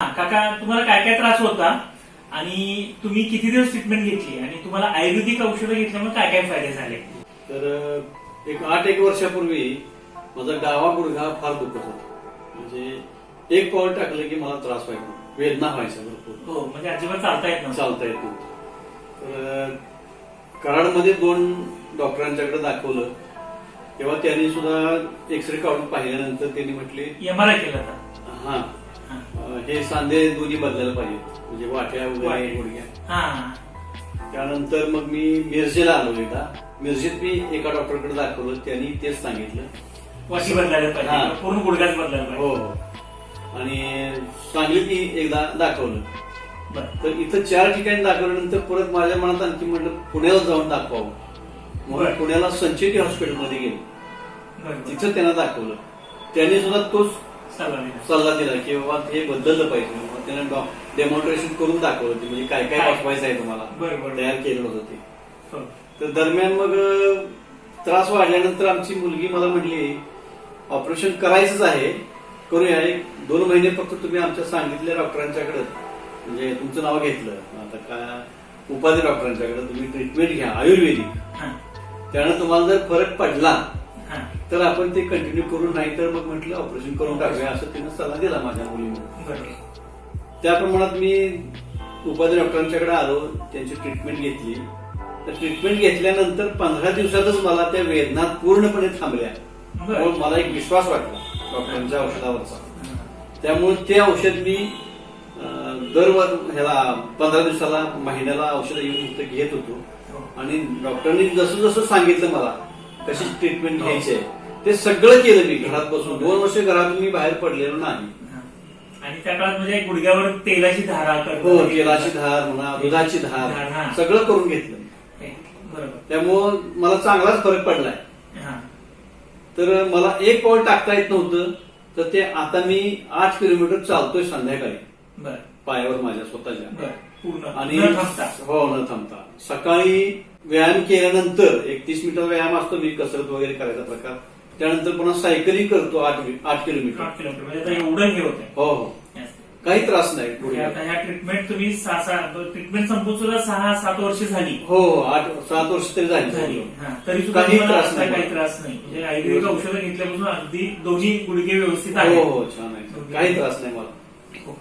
हा, काका तुम्हाला काय काय त्रास होता? आणि तुम्ही किती दिवस ट्रीटमेंट घेतली? आणि तुम्हाला आयुर्वेदिक औषधं घेतल्यामुळे काय काय फायदे झाले? तर एक आठ एक वर्षापूर्वी माझा डावा गुडघा फार दुखत होता. म्हणजे एक पाऊल टाकलं की मला त्रास व्हायचा. वेदना व्हायच्या भरपूर. हो म्हणजे अजिबात चालता येत नव्हतं. चालता येत नव्हतं. तर कराडमध्ये दोन डॉक्टरांच्याकडे दाखवलं. तेव्हा त्यांनी सुद्धा एक्सरे काढून पाहिल्यानंतर त्यांनी म्हटले एम आर आय केला होता. हा हा. हे सांधे दोन्ही बदलायला पाहिजे म्हणजे वाट्या वगैरे. गुडघ्या हा त्यानंतर मग मी मिरजेला आलो एकदा मिरजेत मी एका डॉक्टरकडे दाखवलं त्यांनी तेच सांगितलं वाशी बदलायला हा. पाहिजे पूर्ण गुडघाच बदलायला हो पाहिजे हो आणि सांगलीत मी एकदा दाखवलं बरं. तर इथं चार ठिकाणी दाखवल्यानंतर परत माझ्या मनात आणखी म्हटलं पुण्याला जाऊन दाखवावं म्हणून बरं. पुण्याला संचेती हॉस्पिटलमध्ये गेलो बरं, बरं. तिथं त्यांना दाखवलं त्यांनी सुद्धा तोच सल्ला दिला. की बाबा हे बदललं पाहिजे मग त्यांना डेमॉन्स्ट्रेशन करून दाखवलं ते म्हणजे काय काय? वाचवायचं आहे तुम्हाला. तयार केलं होतं ते हो. तर दरम्यान मग त्रास वाढल्यानंतर आमची मुलगी मला म्हटली ऑपरेशन करायचंच आहे करूया एक दोन महिने फक्त तुम्ही आमच्या सांगितलेल्या डॉक्टरांच्याकडे म्हणजे तुमचं नाव घेतलं आता काय उपाधी डॉक्टरांच्याकडे तुम्ही ट्रीटमेंट घ्या आयुर्वेदिक. त्यानं तुम्हाला जर फरक पडला. तर आपण ते कंटिन्यू करू नाही तर मग म्हटलं ऑपरेशन करून टाकूया असं तिनं सल्ला दिला माझ्या मुलीने. त्या प्रमाणात मी उपाधी डॉक्टरांच्याकडे आलो त्यांची ट्रीटमेंट घेतली. तर ट्रीटमेंट घेतल्यानंतर पंधरा दिवसातच मला त्या वेदना पूर्णपणे थांबल्या. मला एक विश्वास वाटला डॉक्टरांच्या औषधावरचा. त्यामुळे ते औषध मी दर ह्याला पंधरा दिवसाला महिन्याला औषध येऊन घेत होतो. हो. आणि डॉक्टरांनी जसं जसं सांगितलं मला कशी ट्रीटमेंट. घ्यायची आहे ते सगळं केलं मी घरात बसून दोन वर्ष घरातून मी बाहेर पडलेलो नाही. आणि त्या काळात म्हणजे गुडघ्यावर तेलाची धारा. हो तेलाची धार म्हणा दुधाची धार. सगळं करून घेतलं बरोबर त्यामुळं मला चांगलाच फरक पडलाय हा. तर मला एक पाऊल टाकता येत नव्हतं तर ते आता मी आठ किलोमीटर चालतोय संध्याकाळी पायावर माझ्या स्वतःच्या आणि. हो न थांबता सकाळी व्यायाम केल्यानंतर एक तीस मिनिट व्यायाम असतो मी कसरत वगैरे करायचा प्रकार. त्यानंतर पुन्हा सायकलिंग करतो आठ आठ किलोमीटर. आठ किलोमीटर म्हणजे आता एवढं हे होतंय. हो हो. काही त्रास नाही पुढे. आता ह्या ट्रीटमेंट तुम्ही सहा सहा ट्रीटमेंट संपून सुद्धा सहा सात वर्ष झाली. हो हो आठ सात वर्ष तरी झाली. झाली. हा. तरी सुद्धा काही तुम्हाला त्रास असा नाही. काही त्रास नाही. म्हणजे आयुर्वेदिक औषधं घेतल्यापासून अगदी दोन्ही गुडघे व्यवस्थित हो आहेत. हो छान आहे. काही त्रास नाही मला.